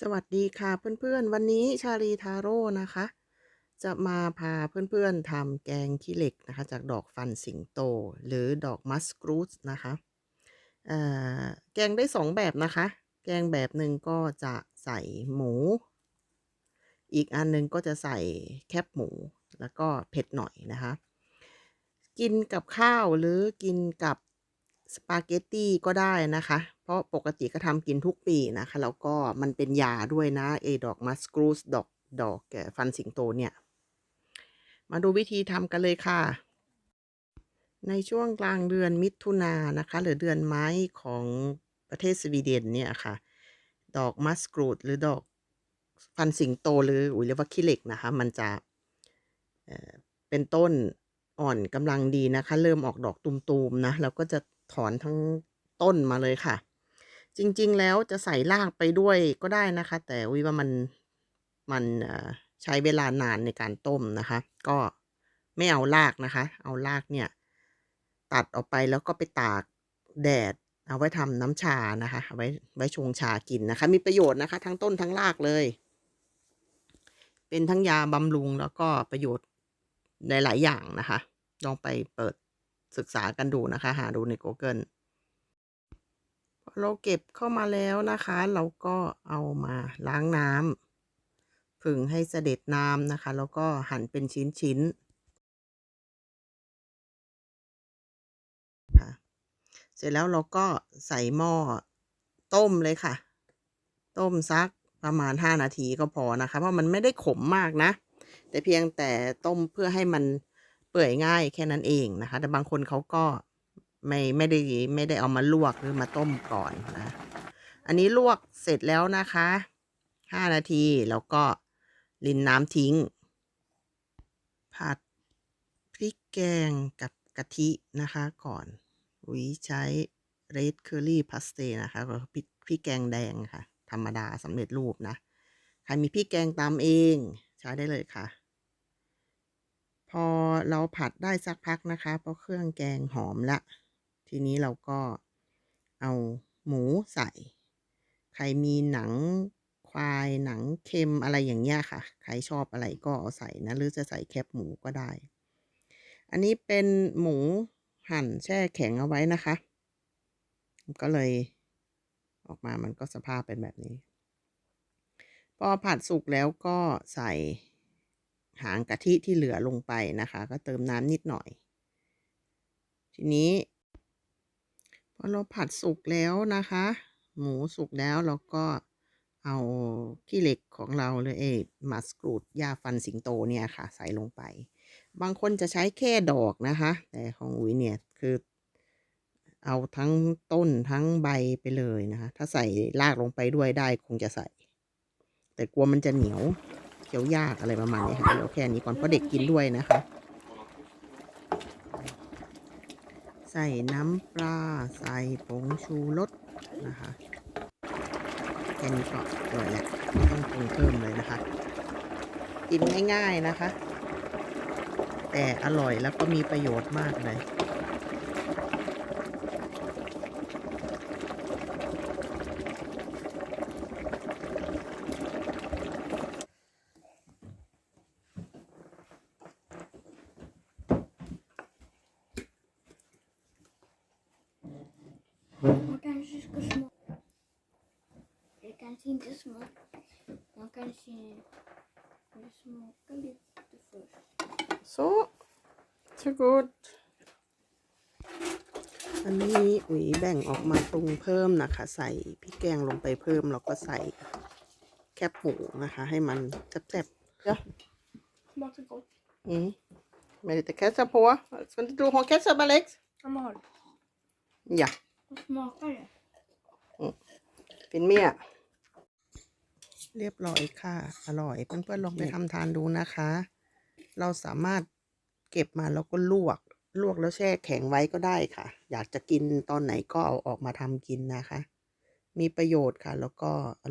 สวัสดีค่ะเพื่อนๆ วันนี้ชาลีทาโร่นะคะ จะมาพาเพื่อนๆทำแกงขี้เหล็กนะคะ จากดอกฟันสิงโต หรือดอกมัสกรูดนะคะแกงได้สองแบบนะคะ แกงแบบหนึ่งก็จะใส่หมู อีกอันหนึงก็จะใส่แคบหมูแล้วก็เผ็ดหน่อยนะคะ กินกับข้าวหรือกินกับสปาเกตตี้ก็ได้นะคะ เพราะปกติก็ทำกินทุกปีนะคะ แล้วก็มันเป็นยาด้วยนะเอดอกมัสกรูสดอกดอกแก่ฟันสิงโตเนี่ย มาดูวิธีทำกันเลยค่ะ ในช่วงกลางเดือนมิถุนายนนะคะ หรือเดือนไม้ของประเทศสวีเดนเนี่ยค่ะ ดอกมัสกรูดหรือดอกฟันสิงโตหรืออุยเรียกว่าขี้เหล็กนะคะ มันจะเเป็นต้นอ่อนกำลังดีนะคะ เริ่มออกดอกตุมๆนะเราก็จะถอนทั้งต้นมาเลยค่ะ จริง ๆ แล้วจะใส่รากไปด้วยก็ได้นะคะ แต่วิว่ามันมันใช้เวลานานในการต้มนะคะ ก็ไม่เอารากนะคะ เอารากเนี่ย ตัดออกไปแล้วก็ไปตากแดด เอาไว้ทำน้ำชานะคะไว้ไว้ชงชากินนะคะ มีประโยชน์นะคะ ทั้งต้นทั้งรากเลย เป็นทั้งยาบำรุงแล้วก็ประโยชน์ในหลายอย่างนะคะ ลองไปเปิดศึกษากันดูนะคะ หาดูใน Google เราเก็บเข้ามาแล้วนะคะ เราก็เอามาล้างน้ำผึ่งให้เสด็จน้ำนะคะ แล้วก็หั่นเป็นชิ้นๆค่ะ เสร็จแล้วเราก็ใส่หม้อต้มเลยค่ะ ต้มสักประมาณ 5 นาทีก็พอนะคะ เพราะมันไม่ได้ขมมากนะ แต่เพียงแต่ต้มเพื่อให้มันเปื่อยง่ายแค่นั้นเองนะคะ แต่บางคนเขาก็ ไม่ไม่ได้ไม่ได้เอามาลวกหรือมาต้มก่อนนะ อันนี้ลวกเสร็จแล้วนะคะ5นาทีแล้วก็รินน้ำทิ้ง ผัดพริกแกงกับกะทินะคะก่อนอุ๋ยใช้ red curry paste นะคะก็พริกพริกแกงแดงค่ะ ธรรมดาสำเร็จรูปนะ ใครมีพริกแกงตามเองใช้ได้เลยค่ะ พอเราผัดได้สักพักนะคะ เพราะเครื่องแกงหอมละ ทีนี้เราก็เอาหมูใส่ ใครมีหนังควายหนังเค็มอะไรอย่างเงี้ยค่ะ ใครชอบอะไรก็เอาใส่นะ หรือจะใส่แคบหมูก็ได้ อันนี้เป็นหมูหั่นแช่แข็งเอาไว้นะคะ ก็เลยออกมามันก็สภาพเป็นแบบนี้ พอผัดสุกแล้วก็ใส่หางกะทิที่เหลือลงไปนะคะ ก็เติมน้ำนิดหน่อย ทีนี้ พอเราผัดสุกแล้วนะคะ หมูสุกแล้วเราก็เอาขี้เหล็กของเราเลยเอมัสกรูดยาฟันสิงโตเนี่ยค่ะ ใส่ลงไป บางคนจะใช้แค่ดอกนะคะ แต่ของอุ๋ยเนี่ยคือ เอาทั้งต้นทั้งใบไปเลยนะคะ ถ้าใส่รากลงไปด้วยได้คงจะใส่ แต่กลัวมันจะเหนียวเคี้ยวยากอะไรประมาณนี้ค่ะเอาแค่นี้ก่อนเพราะเด็กกินด้วยนะคะ ใส่น้ำปลา ใส่ผงชูรสนะคะแค่นี้ก็อร่อยแล้วไม่ต้องปรุงเพิ่มเลยนะคะ กินง่ายๆนะคะ แต่อร่อยแล้วก็มีประโยชน์มากเลย Man kanske ska smaka. Det kanske inte smaka. Man kanske vill smaka lite först. โซ so good อันนี้อุ๋ยแบ่งออกมาปรุงเพิ่มนะคะ ใส่พริกแกงลงไปเพิ่มแล้วก็ใส่แคบหมูนะคะ ให้มันแซ่บๆเนาะ Smakar gott. อืม med lite ketchup på. Ska inte du ha ketchup Alex? Jag har det. Ja, Vad smakar det? ฟินเมียเรียบร้อยค่ะ อร่อยเพื่อนๆลองไปทำทานดูนะคะ เราสามารถเก็บมาแล้วก็ลวก ลวกแล้วแช่แข็งไว้ก็ได้ค่ะ อยากจะกินตอนไหนก็เอาออกมาทำกินนะคะ มีประโยชน์ค่ะ แล้วก็